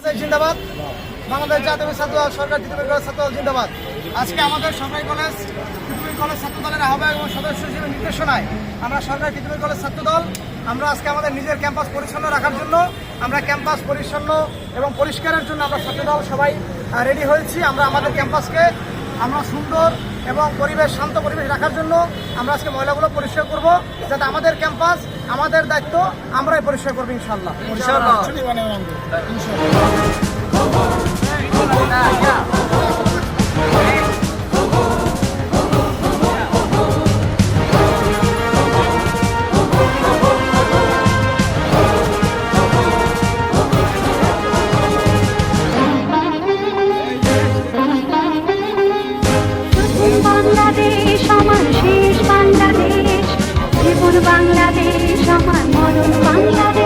জিন্দাবাদ। বাংলাদেশ জাতীয় ছাত্র সরকার তৃতীয় ছাত্র দল জিন্দাবাদ। আজকে আমাদের সরকারি কলেজ তৃতীয় কলেজ ছাত্র দলের আহ্বায়ক এবং সদস্য হিসেবে নির্দেশনায় আমরা সরকারি তৃতীয় কলেজ ছাত্র দল আমরা আজকে আমাদের নিজের ক্যাম্পাস পরিচ্ছন্ন রাখার জন্য, আমরা ক্যাম্পাস পরিচ্ছন্ন এবং পরিষ্কারের জন্য আমরা ছাত্র দল সবাই রেডি হয়েছি। আমরা আমাদের ক্যাম্পাসকে, আমরা সুন্দর এবং পরিবেশ শান্ত পরিবেশ রাখার জন্য আমরা আজকে ময়লাগুলো পরিষ্কার করব যাতে আমাদের ক্যাম্পাস আমাদের দায়িত্ব আমরাই পরিষ্কার করব ইনশাল্লাহ ইনশাল্লাহ みで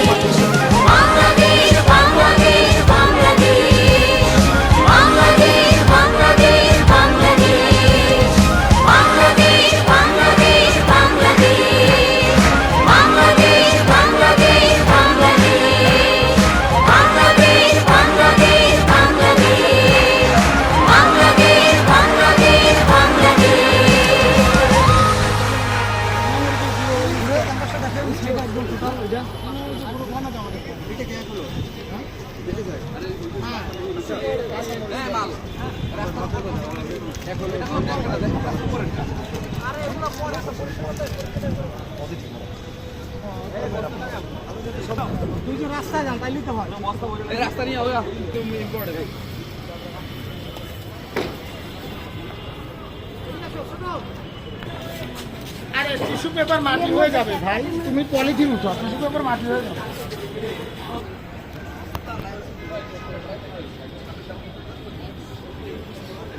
রাস্তায় যান তাইলেই তো হয় রাস্তা নিয়ে হবে ইম্পর্টেন্ট আরে টিস্যু পেপার মাটি হয়ে যাবে ভাই। তুমি পলিথিন উঠো টিস্যু পেপার মাটি হয়ে যাবে।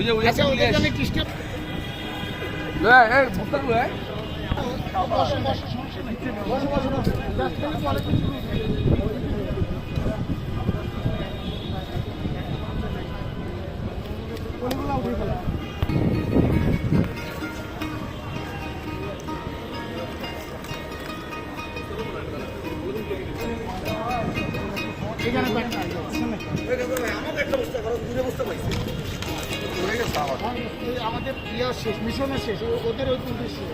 বুঝে বুঝে আচ্ছা এই বসো, বসো, সমস্যা নেই। বসো, বসো, বসো। খালি ফেলো। এখানে ব্যাগ নাই, আমাদের ইয়ে শেষ মিশনও শেষ ওদের ওই কিন্তু শেষ।